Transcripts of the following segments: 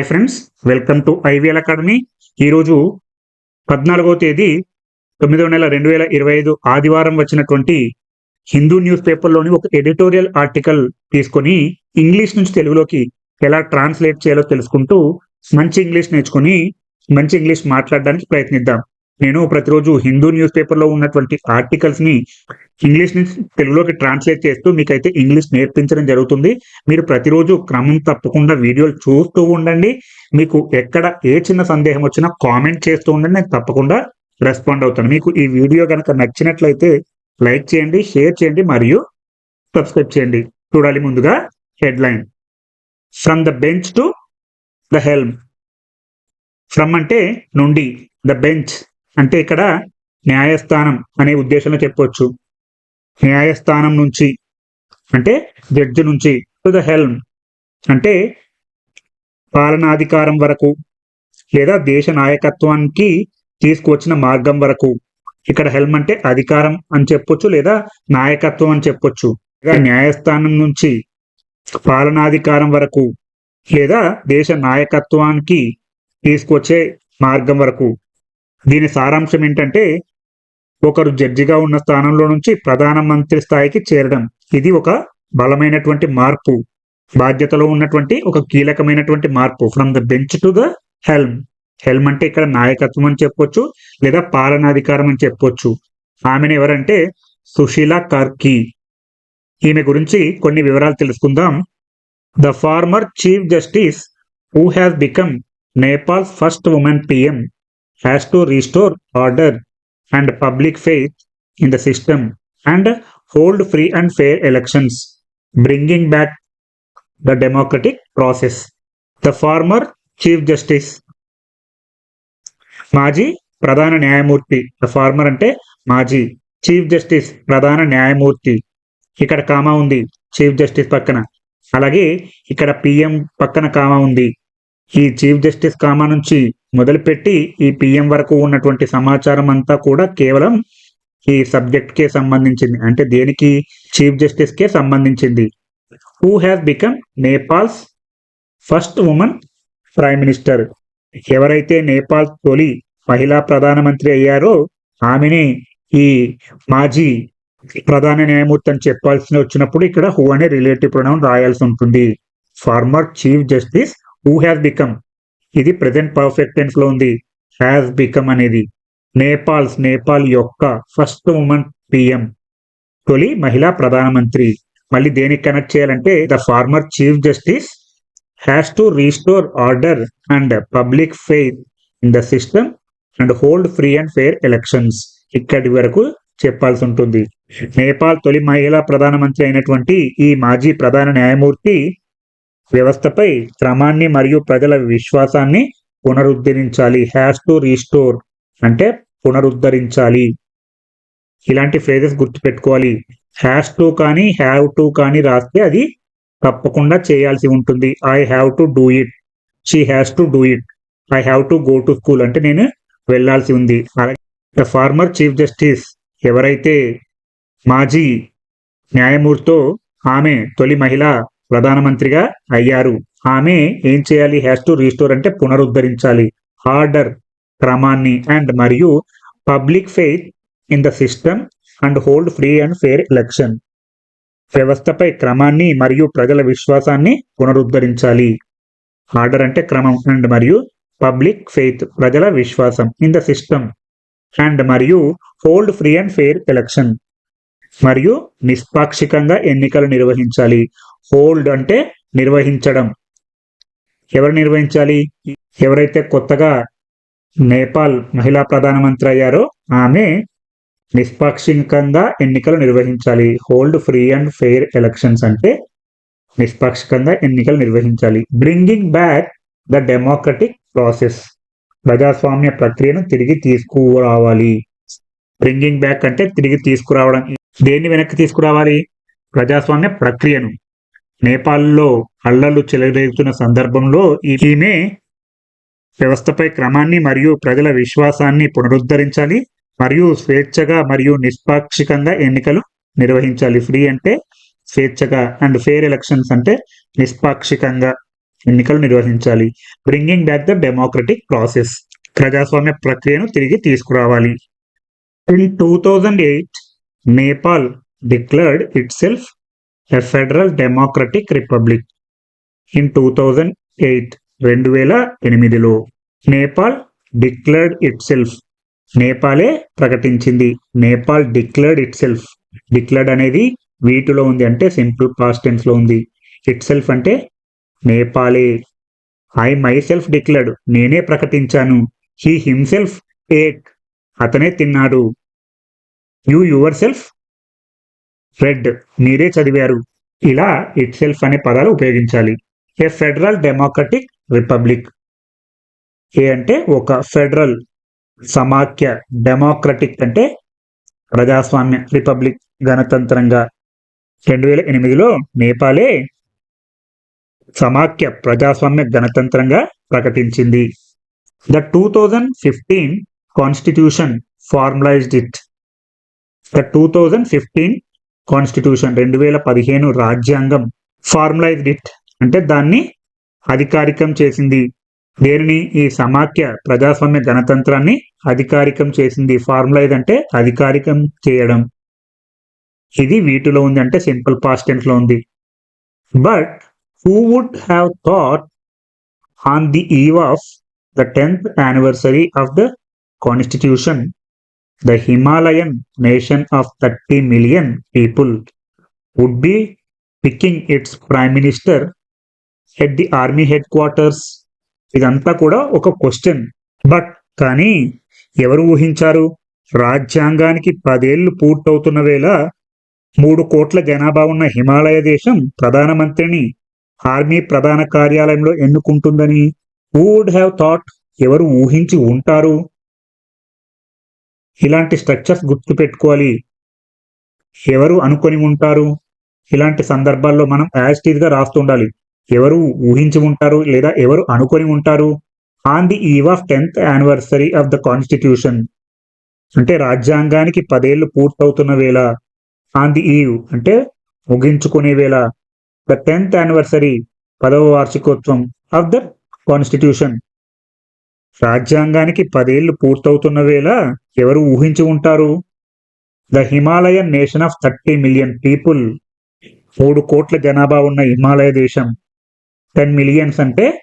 Hi friends welcome to IVL academy ఈరోజు పద్నాలుగో తేదీ తొమ్మిదవ నెల రెండు వేల ఇరవై ఐదు ఆదివారం వచ్చినటువంటి హిందూ న్యూస్ పేపర్లోని ఒక ఎడిటోరియల్ ఆర్టికల్ తీసుకొని ఇంగ్లీష్ నుంచి తెలుగులోకి ఎలా ట్రాన్స్లేట్ చేయాలో తెలుసుకుంటూ మంచి ఇంగ్లీష్ నేర్చుకొని మంచి ఇంగ్లీష్ మాట్లాడడానికి ప్రయత్నిద్దాం. నేను ప్రతిరోజు హిందూ న్యూస్ పేపర్లో ఉన్నటువంటి ఆర్టికల్స్ని ఇంగ్లీష్ నుంచి తెలుగులోకి ట్రాన్స్లేట్ చేస్తూ మీకైతే ఇంగ్లీష్ నేర్పించడం జరుగుతుంది. మీరు ప్రతిరోజు క్రమం తప్పకుండా వీడియోలు చూస్తూ ఉండండి. మీకు ఎక్కడ ఏ చిన్న సందేహం వచ్చినా కామెంట్ చేస్తూ ఉండండి. నేను తప్పకుండా రెస్పాండ్ అవుతాను. మీకు ఈ వీడియో కనుక నచ్చినట్లయితే లైక్ చేయండి షేర్ చేయండి మరియు సబ్స్క్రైబ్ చేయండి. చూడాలి ముందుగా headline from the bench to the helm from అంటే నుండి ద బెంచ్ అంటే ఇక్కడ న్యాయస్థానం అనే ఉద్దేశంలో చెప్పొచ్చు. న్యాయస్థానం నుంచి అంటే జడ్జి నుంచి టు ద హెల్మ్ అంటే పాలనాధికారం వరకు లేదా దేశ నాయకత్వానికి తీసుకువచ్చిన మార్గం వరకు. ఇక్కడ హెల్మ్ అంటే అధికారం అని చెప్పొచ్చు లేదా నాయకత్వం అని చెప్పొచ్చు. లేదా న్యాయస్థానం నుంచి పాలనాధికారం వరకు లేదా దేశ నాయకత్వానికి తీసుకొచ్చే మార్గం వరకు. దీని సారాంశం ఏంటంటే ఒకరు జడ్జిగా ఉన్న స్థానంలో నుంచి ప్రధానమంత్రి స్థాయికి చేరడం. ఇది ఒక బలమైనటువంటి మార్పు. బాధ్యతలో ఉన్నటువంటి ఒక కీలకమైనటువంటి మార్పు. From the bench to the helm helm అంటే ఇక్కడ నాయకత్వం అని చెప్పొచ్చు లేదా పాలనాధికారం అని చెప్పొచ్చు. ఆమెను ఎవరంటే సుశీల కార్కి. ఈమె గురించి కొన్ని వివరాలు తెలుసుకుందాం. The former chief justice who has become Nepal first woman PM has to restore order and public faith in the system and hold free and fair elections bringing back the democratic process the former chief justice మాజీ ప్రధాన న్యాయమూర్తి the farmer అంటే మాజీ chief justice ప్రధాన న్యాయమూర్తి. ఇక్కడ comma ఉంది chief justice పక్కన. అలాగే ఇక్కడ పిఎం పక్కన కామా ఉంది. ఈ చీఫ్ జస్టిస్ కామా నుంచి మొదలుపెట్టి ఈ పిఎం వరకు ఉన్నటువంటి సమాచారం అంతా కూడా కేవలం ఈ సబ్జెక్ట్ కే సంబంధించింది. అంటే దేనికి? చీఫ్ జస్టిస్ కే సంబంధించింది. Who has become Nepal's first woman prime minister ఎవరైతే నేపాల్ తొలి మహిళా ప్రధానమంత్రి అయ్యారో ఆమెని ఈ మాజీ ప్రధాన న్యాయమూర్తి అని చెప్పాల్సి వచ్చినప్పుడు ఇక్కడ హూ అనే రిలేటివ్ ప్రొనౌన్ రాయాల్సి ఉంటుంది. Former chief justice who has become ఇది ప్రెసెంట్ పర్ఫెక్ట్ టెన్స్లో ఉంది. హ్యాస్ బికమ్ అనేది నేపాల్స్ నేపాల్ యొక్క ఫస్ట్ ఉమెన్ పిఎం తొలి మహిళా ప్రధానమంత్రి. మళ్ళీ దేనికి కనెక్ట్ చేయాలంటే the former chief justice has to restore order and public faith in the system and hold free and fair elections ఇక్కడి వరకు చెప్పాల్సి ఉంటుంది. నేపాల్ తొలి మహిళా ప్రధానమంత్రి అయినటువంటి ఈ మాజీ ప్రధాన న్యాయమూర్తి వ్యవస్థపై క్రమాన్ని మరియు ప్రజల విశ్వాసాన్ని పునరుద్ధరించాలి. హ్యాస్ టు రీస్టోర్ అంటే పునరుద్ధరించాలి. ఇలాంటి ఫ్రేజెస్ గుర్తుపెట్టుకోవాలి. హ్యాస్ టు కానీ హ్యావ్ టు కానీ రాస్తే అది తప్పకుండా చేయాల్సి ఉంటుంది. I have to do it she has to do it I have to go to school అంటే నేను వెళ్ళాల్సి ఉంది. ద ఫార్మర్ చీఫ్ జస్టిస్ ఎవరైతే మాజీ న్యాయమూర్తితో ఆమె తొలి మహిళ ప్రధానమంత్రిగా అయ్యారు. ఆమె ఏం చేయాలి? హ్యాస్ టు రీస్టోర్ అంటే పునరుద్ధరించాలి. ఆర్డర్ క్రమాన్ని అండ్ మరియు public faith in the system and hold free and fair election. వ్యవస్థపై క్రమాన్ని మరియు ప్రజల విశ్వాసాన్ని పునరుద్ధరించాలి. ఆర్డర్ అంటే క్రమం అండ్ మరియు పబ్లిక్ ఫెయిత్ ప్రజల విశ్వాసం ఇన్ ద సిస్టమ్ అండ్ మరియు hold free and fair election. మరియు నిష్పాక్షికంగా ఎన్నికలు నిర్వహించాలి. హోల్డ్ అంటే నిర్వహించడం. ఎవరు నిర్వహించాలి? ఎవరైతే కొత్తగా నేపాల్ మహిళా ప్రధానమంత్రి అయ్యారో ఆమె నిష్పాక్షికంగా ఎన్నికలు నిర్వహించాలి. Hold free and fair elections అంటే నిష్పాక్షికంగా ఎన్నికలు నిర్వహించాలి. Bringing back the democratic process. ప్రజాస్వామ్య ప్రక్రియను తిరిగి తీసుకురావాలి. బ్రింగింగ్ బ్యాక్ అంటే తిరిగి తీసుకురావడం. దేన్ని వెనక్కి తీసుకురావాలి? ప్రజాస్వామ్య ప్రక్రియను. నేపాల్లో అల్లలు చెలరేగుతున్న సందర్భంలో ఈమె వ్యవస్థపై క్రమాన్ని మరియు ప్రజల విశ్వాసాన్ని పునరుద్ధరించాలి మరియు స్వేచ్ఛగా మరియు నిష్పాక్షికంగా ఎన్నికలు నిర్వహించాలి. ఫ్రీ అంటే స్వేచ్ఛగా అండ్ ఫెయిర్ ఎలక్షన్స్ అంటే నిష్పాక్షికంగా ఎన్నికలు నిర్వహించాలి. Bringing back the democratic process ప్రజాస్వామ్య ప్రక్రియను తిరిగి తీసుకురావాలి. In two thousand eight Nepal declared itself a federal democratic republic in two thousand eight రెండు వేల ఎనిమిదిలో నేపాల్ డిక్లర్డ్ ఇట్ సెల్ఫ్ నేపాలే ప్రకటించింది. Nepal declared itself declared అనేది వీటిలో ఉంది అంటే సింపుల్ పాస్ట్ ఉంది. ఇట్ సెల్ఫ్ అంటే నేపాలే. ఐ మై సెల్ఫ్ డిక్లర్డ్ నేనే ప్రకటించాను. హీ హిమ్సెల్ఫ్ ఏట్ అతనే తిన్నాడు. యు యువర్ సెల్ఫ్ రెడ్ మీరే చదివారు. ఇలా ఇట్ సెల్ఫ్ అనే పదాలు ఉపయోగించాలి. A federal democratic republic a అంటే ఒక ఫెడరల్ సమాఖ్య డెమోక్రటిక్ అంటే ప్రజాస్వామ్య రిపబ్లిక్ గణతంత్రంగా. రెండు వేల ఎనిమిదిలో నేపాలే సమాఖ్య ప్రజాస్వామ్య గణతంత్రంగా ప్రకటించింది. The two thousand fifteen constitution formalized it the two thousand fifteen constitution రెండు వేల పదిహేను రాజ్యాంగం ఫార్ములైజ్డ్ ఇట్. అంటే దాన్ని అధికారికం చేసింది. దేనిని? ఈ సమాఖ్య ప్రజాస్వామ్య గణతంత్రాన్ని అధికారికం చేసింది. ఫార్ములైజ్ అంటే అధికారికం చేయడం. ఇది వీటిలో ఉంది అంటే సింపుల్ పాస్ట్లో ఉంది. But who would have thought on the eve of the tenth anniversary of the constitution? The Himalayan nation of thirty million people would be picking its prime minister head the army headquarters ఇదంతా కూడా ఒక question but కానీ ఎవరు ఊహించారు? రాజ్యాంగానికి పదేళ్ళు పూర్తవుతున్న వేళ మూడు కోట్ల జనాభా ఉన్న హిమాలయ దేశం ప్రధానమంత్రిని ఆర్మీ ప్రధాన కార్యాలయంలో ఎన్నుకుంటుందని వుడ్ హ్యావ్ థాట్ ఎవరు ఊహించి ఉంటారు? ఇలాంటి స్ట్రక్చర్స్ గుర్తుపెట్టుకోవాలి. ఎవరు అనుకొని ఉంటారు? ఇలాంటి సందర్భాల్లో మనం యాజ్ రాస్తుండాలి ఎవరు ఊహించి ఉంటారు లేదా ఎవరు అనుకొని ఉంటారు? On the eve of tenth anniversary of the constitution అంటే రాజ్యాంగానికి పదేళ్ళు పూర్తవుతున్న వేళ ఆన్ ది ఈవ్ అంటే ముగించుకునే వేళ ద టెన్త్ యానివర్సరీ పదవ వార్షికోత్సవం ఆఫ్ ద కాన్స్టిట్యూషన్ రాజ్యాంగానికి పదేళ్ళు పూర్తవుతున్న వేళ ఎవరు ఊహించి ఉంటారు? The Himalayan nation of thirty million people. మూడు కోట్ల జనాభా ఉన్న హిమాలయ దేశం. టెన్ మిలియన్స్ అంటే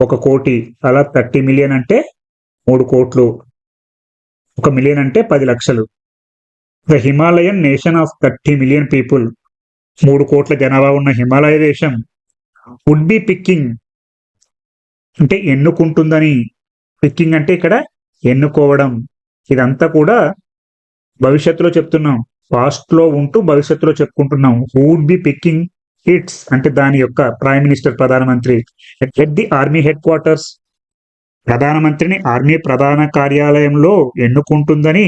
ఒక కోటి. అలా థర్టీ మిలియన్ అంటే మూడు కోట్లు. ఒక మిలియన్ అంటే పది లక్షలు. The Himalayan nation of thirty million people. మూడు కోట్ల జనాభా ఉన్న హిమాలయ దేశం. Would be picking. అంటే ఎన్నుకుంటుందని. పిక్కింగ్ అంటే ఇక్కడ ఎన్నుకోవడం. ఇదంతా కూడా భవిష్యత్తులో చెప్తున్నాం. పాస్ట్లో ఉంటూ భవిష్యత్తులో చెప్పుకుంటున్నాం. హూడ్ బి పిక్కింగ్ ఇట్స్ అంటే దాని యొక్క ప్రైమ్ మినిస్టర్ ప్రధానమంత్రి at the army headquarters ప్రధానమంత్రిని ఆర్మీ ప్రధాన కార్యాలయంలో ఎన్నుకుంటుందని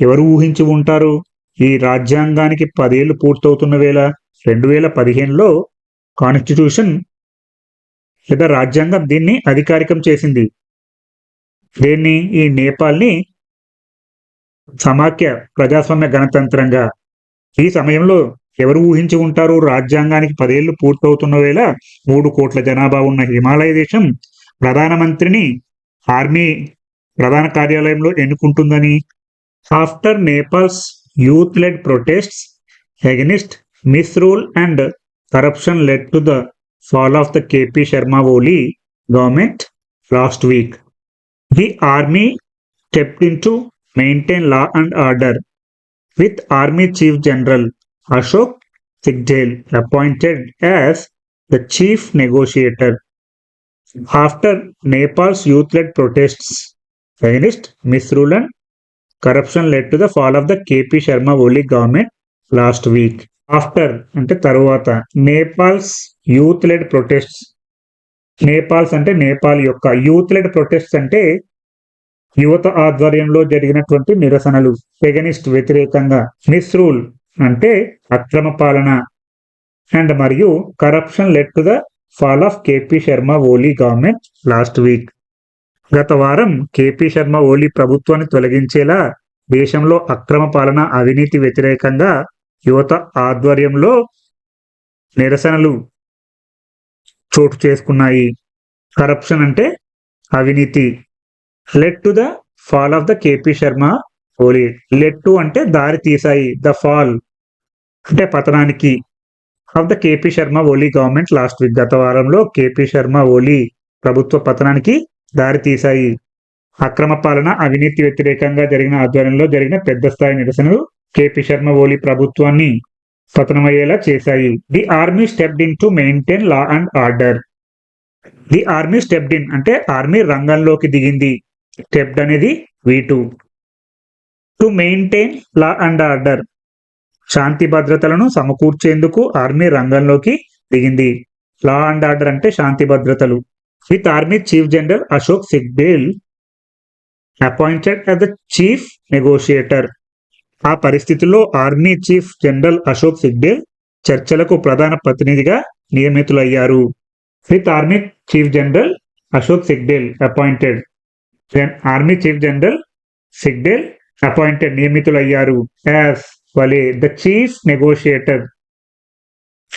ఎవరు ఊహించి ఉంటారు? ఈ రాజ్యాంగానికి పదేళ్ళు పూర్తవుతున్న వేళ రెండు వేల పదిహేనులో కాన్స్టిట్యూషన్ లేదా రాజ్యాంగం దీన్ని అధికారికం చేసింది. దీన్ని? ఈ నేపాల్ని సమాఖ్య ప్రజాస్వామ్య గణతంత్రంగా. ఈ సమయంలో ఎవరు ఊహించి ఉంటారు? రాజ్యాంగానికి పదేళ్ళు పూర్తవుతున్న వేళ మూడు కోట్ల జనాభా ఉన్న హిమాలయ దేశం ప్రధానమంత్రిని ఆర్మీ ప్రధాన కార్యాలయంలో ఎన్నుకుంటుందని. After Nepal's youth led protests against misrule and corruption led to the fall of the KP Sharma Oli government last week the army stepped in to maintain law and order with army chief general Ashok Sigdel appointed as the chief negotiator. After Nepal's youth led protests against misrule and corruption led to the fall of the KP Sharma Oli government last week after అంటే తరువాత Nepal's youth led protests Nepal's అంటే నేపాల్ యొక్క youth led protests అంటే యువత ఆధ్వర్యంలో జరిగినటువంటి నిరసనలు against వ్యతిరేకంగా మిస్రూల్ అంటే అక్రమ పాలన. అండ్ మరియు corruption let to the fall of KP Sharma Oli government last week గత వారం కేపీ శర్మ ఓలీ ప్రభుత్వాన్ని తొలగించేలా దేశంలో అక్రమ పాలన అవినీతి వ్యతిరేకంగా యువత ఆధ్వర్యంలో నిరసనలు చోటు చేసుకున్నాయి. కరప్షన్ అంటే అవినీతి. Let to the fall of the KP Sharma Oli let to అంటే దారి తీసాయి ద ఫాల్ అంటే పతనానికి. Of the KP Sharma Oli government last week గత వారంలో కేపీ శర్మ ఓలీ ప్రభుత్వ పతనానికి దారి తీశాయి. అక్రమ పాలన అవినీతి వ్యతిరేకంగా జరిగిన ఆధ్వర్యంలో జరిగిన పెద్ద స్థాయి నిరసనలు కేపీ శర్మ ఓలీ ప్రభుత్వాన్ని పతనమయ్యేలా చేశాయి. The army stepped in to maintain law and order the army stepped in అంటే ఆర్మీ రంగంలోకి దిగింది. స్టెప్డ్ అనేది వి two to maintain law and order శాంతి భద్రతలను సమకూర్చేందుకు ఆర్మీ రంగంలోకి దిగింది. లా అండ్ ఆర్డర్ అంటే శాంతి భద్రతలు. With army chief general Ashok Sigdel appointed as the chief negotiator ఆ పరిస్థితుల్లో army chief general Ashok Sigdel చర్చలకు ప్రధాన ప్రతినిధిగా నియమితులయ్యారు. With army chief general Ashok Sigdel appointed army chief general Sigdel appointed నియమితులయ్యారు. యాజ్ వలే ద చీఫ్ నెగోషియేటర్.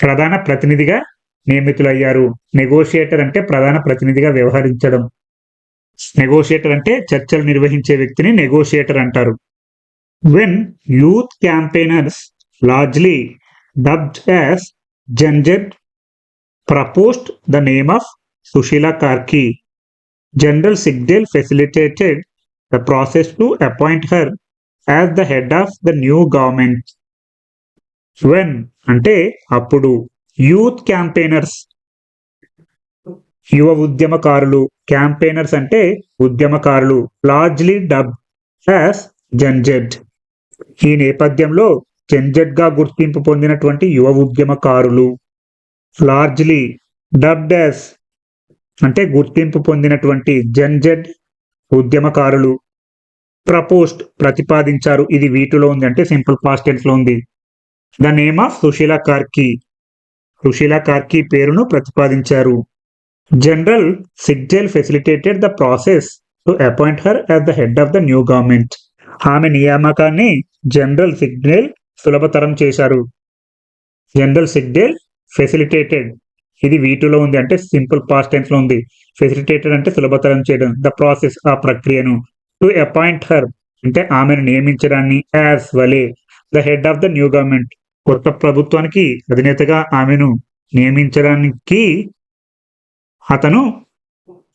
ప్రధాన ప్రతినిధిగా నియమితులయ్యారు. నెగోషియేటర్ అంటే ప్రధాన ప్రతినిధిగా వ్యవహరించడం. నెగోషియేటర్ అంటే చర్చలు నిర్వహించే వ్యక్తిని నెగోషియేటర్ అంటారు. When youth campaigners largely dubbed as Gen Z proposed the name of Sushila Karki General Sigdale facilitated the process to appoint her as the head of the new government. When అంటే అప్పుడు youth campaigners యువ ఉద్యమకారులు campaigners అంటే ఉద్యమకారులు largely dub as జంజెడ్ ఈ నేపథ్యంలో జంజెడ్గా గుర్తింపు పొందినటువంటి యువ ఉద్యమకారులు లార్జ్లీ డబ్డ్ యాజ్ అంటే గుర్తింపు పొందినటువంటి జన్జెడ్ ఉద్యమకారులు ప్రపోస్ట్ ప్రతిపాదించారు. ఇది వీటిలో ఉంది అంటే సింపుల్ పాస్ట్లో ఉంది. The name of Sushila Karki. Sushila Karki పేరును ప్రతిపాదించారు. General Sigdel facilitated the process to appoint her as the head of the new government. ఆమె నియామకాన్ని జనరల్ సిగ్నల్ సులభతరం చేశారు. జనరల్ సిగ్డేల్ ఫెసిలిటేటెడ్ ఇది వీటిలో ఉంది అంటే సింపుల్ పాస్ట్ టెన్స్లో ఉంది. ఫెసిలిటేటెడ్ అంటే సులభతరం చేయడం. ద ప్రాసెస్ ఆ ప్రక్రియను. టు అపాయింట్ హర్ అంటే ఆమెను నియమించడాన్ని యాజ్ వలే. The head of the new government కొత్త ప్రభుత్వానికి అధినేతగా ఆమెను నియమించడానికి అతను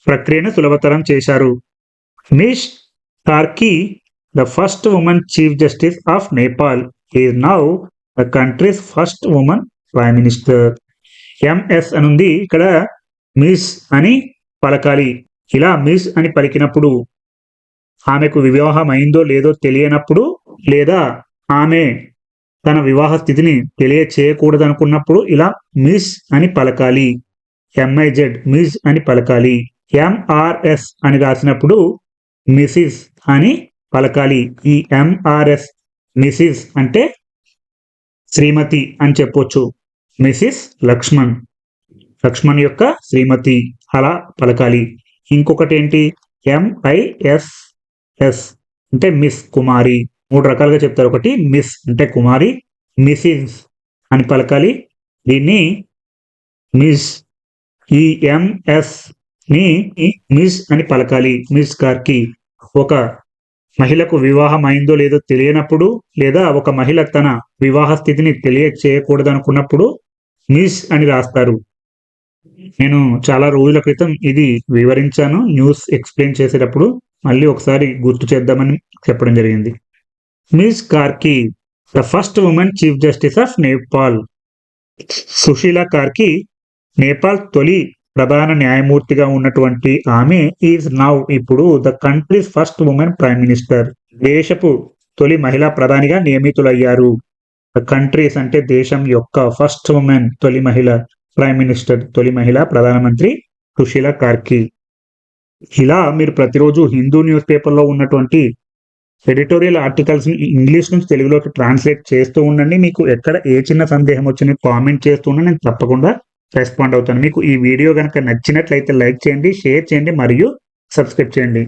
ప్రక్రియను సులభతరం చేశారు. Ms Karki the first woman chief justice of Nepal is now the country's first woman prime minister MS అని ఉంది ఇక్కడ మిస్ అని పలకాలి. ఇలా మిస్ అని పలికినప్పుడు ఆమెకు వివాహం అయిందో లేదో తెలియనప్పుడు లేదా ఆమె తన వివాహ స్థితిని తెలియచేయకూడదనుకున్నప్పుడు ఇలా మిస్ అని పలకాలి. ఎంఐజెడ్ మిస్ అని పలకాలి. ఎంఆర్ఎస్ అని రాసినప్పుడు మిసిస్ అని పలకాలి. ఈ ఎంఆర్ఎస్ మిసిస్ అంటే శ్రీమతి అని చెప్పొచ్చు. మిసిస్ లక్ష్మణ్. లక్ష్మణ్ యొక్క శ్రీమతి. అలా పలకాలి. ఇంకొకటి ఏంటి ఎంఐఎస్ ఎస్ అంటే మిస్ కుమారి. మూడు రకాలుగా చెప్తారు. ఒకటి మిస్ అంటే కుమారి మిసిస్ అని పలకాలి. దీన్ని మిస్ ఈ ఎంఎస్ని మిస్ అని పలకాలి. మిస్ గారికి ఒక మహిళకు వివాహం అయిందో లేదో తెలియనప్పుడు లేదా ఒక మహిళ తన వివాహ స్థితిని తెలియచేయకూడదనుకున్నప్పుడు అనుకున్నప్పుడు మిస్ అని రాస్తారు. నేను చాలా రోజుల క్రితం ఇది వివరించాను. న్యూస్ ఎక్స్ప్లెయిన్ చేసేటప్పుడు మళ్ళీ ఒకసారి గుర్తు చేద్దామని చెప్పడం జరిగింది. Miss Karki the first woman chief justice of Nepal Sushila Karki Nepal తొలి ప్రధాన న్యాయమూర్తిగా ఉన్నటువంటి ఆమె ఈజ్ నౌ ఇప్పుడు the country's first woman prime minister దేశపు తొలి మహిళా ప్రధానిగా నియమితులయ్యారు. కంట్రీస్ అంటే దేశం యొక్క ఫస్ట్ ఉమెన్ తొలి మహిళ ప్రైమ్ మినిస్టర్ తొలి మహిళ ప్రధానమంత్రి సుశీల కార్కి. ఇలా మీరు ప్రతిరోజు హిందూ న్యూస్ పేపర్లో ఉన్నటువంటి ఎడిటోరియల్ ఆర్టికల్స్ని ఇంగ్లీష్ నుంచి తెలుగులోకి ట్రాన్స్లేట్ చేస్తూ ఉండండి. మీకు ఎక్కడ ఏ చిన్న సందేహం వచ్చినా కామెంట్ చేస్తూ ఉండండి. నేను తప్పకుండా రెస్పాండ్ అవుతాను. మీకు ఈ వీడియో కనుక నచ్చినట్లయితే లైక్ చేయండి షేర్ చేయండి మరియు సబ్స్క్రైబ్ చేయండి.